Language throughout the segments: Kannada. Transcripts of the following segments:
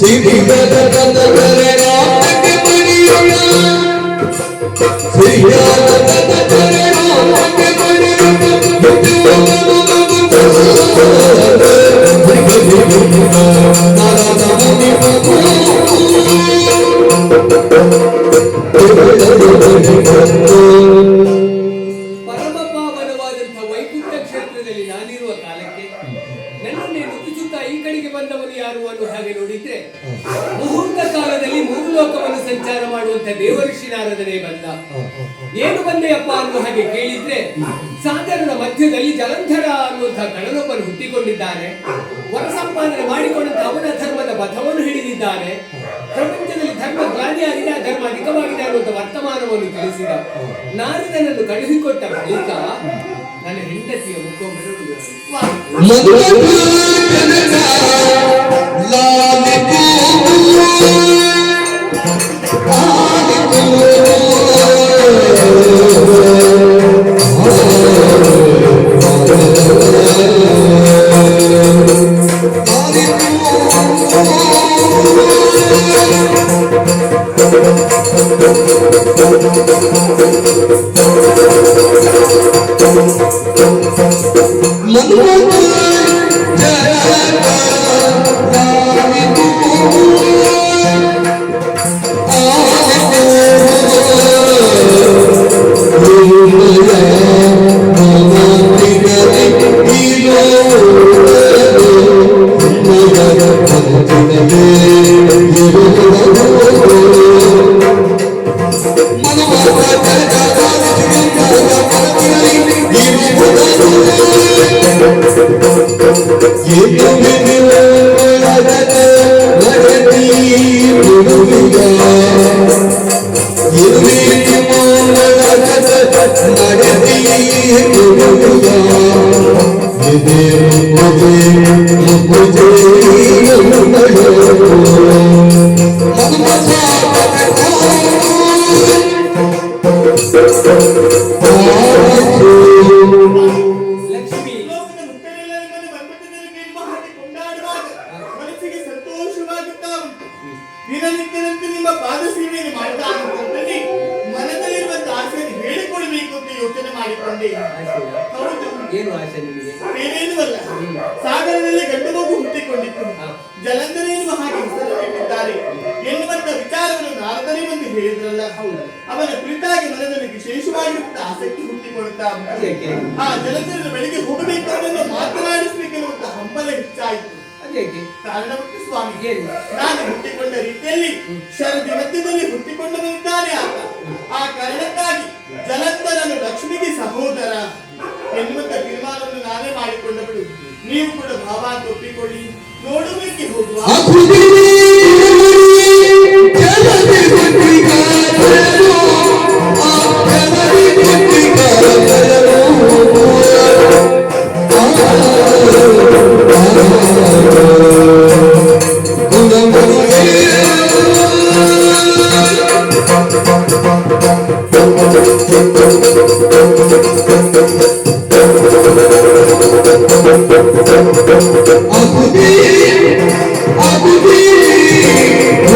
Sidi gada gada gada Oh, ಯಾರು ಅನ್ನೋ ಹಾಗೆ ನೋಡಿದ್ರೆ, ಮುಹೂರ್ತ ಕಾಲದಲ್ಲಿ ಮೂರು ಲೋಕವನ್ನು ಸಂಚಾರ ಮಾಡುವಂತ ದೇವಋಷಿ ನಾರದನೇ ಬಂದ. ಏನು ಬಂದೆಯಪ್ಪ ಅನ್ನೋ ಹಾಗೆ ಕೇಳಿದ್ರೆ ಸಾಗರದ ಮಧ್ಯದಲ್ಲಿ ಜಲಂಧರ ಅನ್ನುವಂತಹ ಗಣನೊಬ್ಬನು ಹುಟ್ಟಿಕೊಂಡಿದ್ದಾನೆ. ವರ ಸಂಪಾದನೆ ಮಾಡಿಕೊಂಡಂತ ಅವನ ಧರ್ಮದ ಪಥವನ್ನು ಹಿಡಿದಿದ್ದಾನೆ ಪ್ರಪಂಚದಲ್ಲಿ ಧರ್ಮ ಗ್ಲಾನಿಯಾಗಿದೆ ಧರ್ಮ ಅಧಿಕವಾಗಿದೆ ಅನ್ನುವಂಥ ವರ್ತಮಾನವನ್ನು ತಿಳಿಸಿದ. ನಾರದನನ್ನು ಕಳುಹಿಸಿಕೊಟ್ಟ ಬಳಿಕ, ನನ್ನ ಹೆಂಡತಿಯ ಮುಖವನ್ನು ಲಕ್ಷ್ಮಿ ದಿನನಿತ್ಯದಂತೆ ನಿಮ್ಮ ಪಾದ ಸೇವೆಯನ್ನು ಮಾಡ್ತಾ ಇರುವಂತಲ್ಲಿ ಮನದಲ್ಲಿರುವಂತ ಆಸೆಯನ್ನು ಹೇಳಿಕೊಳ್ಳಬೇಕು ಅಂತ ಯೋಚನೆ ಮಾಡಿಕೊಂಡೆ. ಹೌದು. ಏನು ಆಸೆ ನಿಮಗೆ? ಬೇರೇನೂ ಅಲ್ಲ. ಸಾಗರದಲ್ಲಿ ಗಂಡು ಮಗು ಹುಟ್ಟಿಕೊಂಡಿತ್ತು. ಜಲಂಧರ ಎನ್ನುವ ಹಾಗೆ ಹೆಸರಿಟ್ಟಿದ್ದಾರೆ. ಎನ್ನುವಂತ ವಿಚಾರವನ್ನು ನಾರದನೇ ಬಂದು ಹೇಳಿದ್ರಲ್ಲ. ಅವನ ಕುರಿತಾಗಿ ಮನದಲ್ಲಿ ವಿಶೇಷವಾಗಿರುತ್ತ ಆಸಕ್ತಿ ಹುಟ್ಟಿಕೊಳ್ಳುತ್ತಾ ಆ ಜಲಂಧರ ಬೆಳಿಗ್ಗೆ ಹೋಗಬೇಕು ಅವನನ್ನು ಮಾತನಾಡಿಸಬೇಕೆನ್ನುವಂತ ಹಂಬಲ ಹೆಚ್ಚಾಯಿತು. ಅದೇಕೆ ಕಾರಣವಕ್ಕೆ ಸ್ವಾಮಿ ಏನು? ನಾನು ಹುಟ್ಟಿಕೊಂಡ ರೀತಿಯಲ್ಲಿ ಶರದಿ ಮಧ್ಯದಲ್ಲಿ ಹುಟ್ಟಿಕೊಂಡವನಿದ್ದಾನೆ ಆತ. ಆ ಕಾರಣಕ್ಕಾಗಿ ಜಲಂಧರನು ಲಕ್ಷ್ಮಿಗೆ ಸಹೋದರ. ಎನ್ನುವಂತ ತೀರ್ಮಾನವನ್ನು ನಾನೇ ಮಾಡಿಕೊಂಡವಳು. ನೀವು ಕೂಡ ಭಾವ ಒಪ್ಪಿಕೊಳ್ಳಿ ನೋಡುವುದಕ್ಕೆ ಹೋಗುವ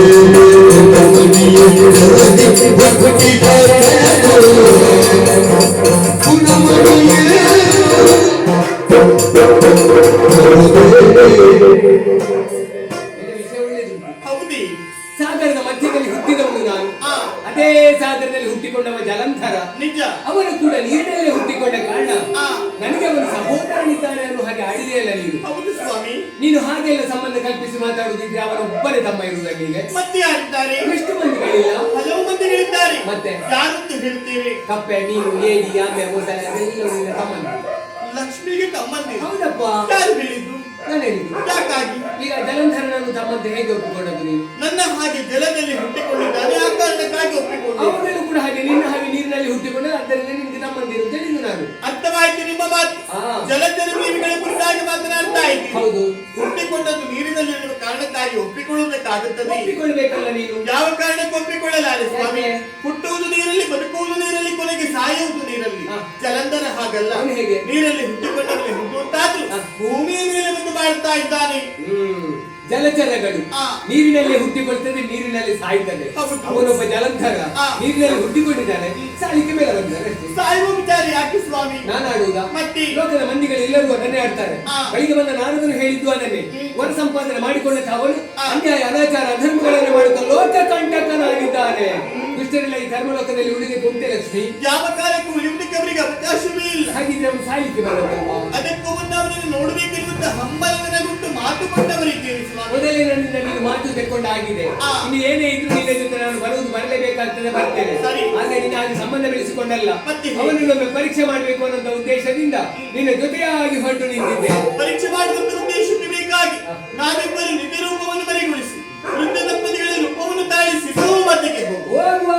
ಒಳ್ಳೆದುಂಟು. ಹೌದಿ ಸಾಗರದಲ್ಲಿ ಹುಟ್ಟಿಕೊಂಡವ ಜಲಂಧರ. ನಿಜ. ಅವನು ಕೂಡ ನೀರಿನಲ್ಲಿ ಹುಟ್ಟಿಕೊಂಡ ಕಾರಣ. ನನಗೆ ಅವನು ಸಹೋದರನಿದ್ದಾನೆ ಅನ್ನೋ ಹಾಗೆ ಆಡಿದೆಯಲ್ಲ ನೀನು? ಹೌದು ಸ್ವಾಮಿ. ನೀನು ಹಾಗೆಲ್ಲ ಸಂಬಂಧ ಕಲ್ಪಿಸಿ ಮಾತಾಡುದಿದ್ರೆ ಒಬ್ಬರೇ ತಮ್ಮ ಇರುವುದಾಗಿ ಮತ್ತೆ ಯಾರಿದ್ದಾರೆ? ಎಷ್ಟು ಮಂದಿಗಳಿಲ್ಲ? ಹಲವು ಮಂದಿಗಳಿದ್ದಾರೆ. ಮತ್ತೆ? ಯಾರಂತ ಹೇಳ್ತೀರಿ? ಕಪ್ಪೆ ನೀನು ಏಡಿ ಆಮೆ ನಿನ್ನ ತಮ್ಮಂದಿ ಲಕ್ಷ್ಮಿಗೆ ತಮ್ಮಂದಿ ಹೌದಪ್ಪ. ಯಾರು ಹೇಳಿದ್ದು? ನಾನು ಹೇಳಿದ್ದು ಯಾಕಾಗಿ ಈಗ ಜಲಂಧರನನ್ನು ತಮ್ಮಂತೆ ಹೇಗೆ ಒಪ್ಪಿಕೊಂಡದ್ದು ನೀನು ನನ್ನ ಹಾಗೆ ಜಲದಲ್ಲಿ ಹುಟ್ಟಿಕೊಂಡಿದ್ದಾನೆ ಆ ಕಾರಣಕ್ಕಾಗಿ ಒಪ್ಪಿಕೊಂಡು ಕೂಡ ಹಾಗೆ ನಿನ್ನ ಹಾಗೆ ನೀರಿನಲ್ಲಿ ಹುಟ್ಟಿಕೊಂಡ ಆದ್ದರಿಂದ ನಿನಗೆ ತಮ್ಮಂದಿರು ಅಂತ ಹೇಳಿದ್ದು ನಾನು. ಅರ್ಥವಾಯ್ತು ನಿಮ್ಮ ಮಾತು. ಜಲಚರ ಜೀವಿಗಳ ಕುರಿತಾಗಿ ಮಾತನಾಡ್ತಾ ಇದ್ದೀನಿ ಹೌದು. ಹುಟ್ಟಿಕೊಂಡದ್ದು ನೀರಿನಲ್ಲಿ ಇರುವ ಕಾರಣಕ್ಕಾಗಿ ಒಪ್ಪಿಕೊಳ್ಳಬೇಕಾಗುತ್ತದೆ. ಒಪ್ಪಿಕೊಳ್ಳಬೇಕಲ್ಲ ನೀನು? ಯಾವ ಕಾರಣಕ್ಕೆ ಒಪ್ಪಿಕೊಳ್ಳಲಾರೆ ಸ್ವಾಮಿ? ಹುಟ್ಟುವುದು ನೀರಲ್ಲಿ ಬದುಕುವುದು ನೀರಲ್ಲಿ ಕೊನೆಗೆ ಸಾಯುವುದು ನೀರಲ್ಲಿ. ಜಲಂಧರ ಹಾಗಲ್ಲ. ಹೇಗೆ? ನೀರಲ್ಲಿ ಹುಟ್ಟಿಕೊಂಡಲ್ಲಿ ಹುಟ್ಟುವಂತಾದ್ರೂ ಹಾ. ಬಾಳ್ತಾ ಇದ್ದಾನೆ. ಜಲಚರಗಳು. ನೀರಿನಲ್ಲಿ ಹುಟ್ಟಿಕೊಳ್ತದೆ ನೀರಿನಲ್ಲಿ ಸಾಯ್ತದೆ. ಅವನೊಬ್ಬ ಜಲಂಧರ. ನೀರಿನಲ್ಲಿ ಹುಟ್ಟಿಕೊಂಡಿದ್ದಾನೆ. ಸಾಲಿಕೆ ಮೇಲೆ ಬಂದಿದ್ದಾರೆ ಅಷ್ಟೇ. ಸಾಯುವ ವಿಚಾರ ಯಾಕೆ ಸ್ವಾಮಿ? ನಾನು ಆಡುವುದ? ಮತ್ತೆ? ಲೋಕದ ಮಂದಿಗಳು ಎಲ್ಲರೂ ಅದನ್ನೇ ಆಡ್ತಾರೆ. ಬೆಳಿಗ್ಗೆ ಬಂದ ನಾರದರು ಹೇಳಿದ್ದು ಅದನ್ನೇ. ವರ ಸಂಪಾದನೆ ಮಾಡಿಕೊಂಡ ಅವನು. ಅನ್ಯಾಯ ಅನಾಚಾರ ಅಧರ್ಮಗಳನ್ನು ಮಾಡುತ್ತಾ ಲೋಕ ಕಂಟಕನಾಗಿದ್ದಾನೆ ದುಷ್ಟರೆಲ್ಲ ಈ ಧರ್ಮಲೋಕದಲ್ಲಿ ಉಳಿದಕ್ಕೆ ಉಂಟೆ ಲಕ್ಷ್ಮಿ. ಯಾವ ಕಾಲಕ್ಕೂ ಉಳಿಯುವುದಕ್ಕೆ ಅವರಿಗೆ ಅವಕಾಶವೇ ಇಲ್ಲ. ಹಾಗಿದ್ರೆ ಅವನು ಸಾಯ್ಲಿಕ್ಕೆ ಬರಬೇಕಲ್ವಾ? ಅದಕ್ಕೂ ಮುನ್ನ ಅವನನ್ನು ನೋಡಬೇಕೆನ್ನುವಂತ ಹಂಬಲ ಮೊದಲೇ ನನ್ನಿಂದ ನೀನು ಮಾತು ತೆಕ್ಕೊಂಡಾಗಿದೆ ಆ. ಇನ್ನು ಏನೇ ಇದ್ರು ನಿನ್ನ ಜೊತೆ ನಾನು ಬರುವುದು ಬರಲೇಬೇಕಾಗ್ತದೆ ಬರ್ತೇನೆ ಸರಿ. ಆಗ ನಿನ್ನ ಹಾಗೆ ಸಂಬಂಧ ಬೆಳೆಸಿಕೊಂಡಲ್ಲ? ಅವನನ್ನೊಮ್ಮೆ ಪರೀಕ್ಷೆ ಮಾಡಬೇಕು ಅನ್ನೋ ಉದ್ದೇಶದಿಂದ ನಿನ್ನ ಜೊತೆಯಾಗಿ ಹೊರಟು ನಿಂತಿದ್ದೆ ಪರೀಕ್ಷೆ ಮಾಡುವಂತ ಉದ್ದೇಶಕ್ಕೆ ಬೇಕಾಗಿ ನಾವಿಬ್ಬರು ನಿಜ ರೂಪವನ್ನು ಬರಿಗೊಳಿಸಿ ವೃದ್ಧ ದಂಪತಿಗಳ ರೂಪವನ್ನು ತಾಳಿಸಿ ಬಹುಮತಕ್ಕೆ ಹೋಗು ಹೋಗುವ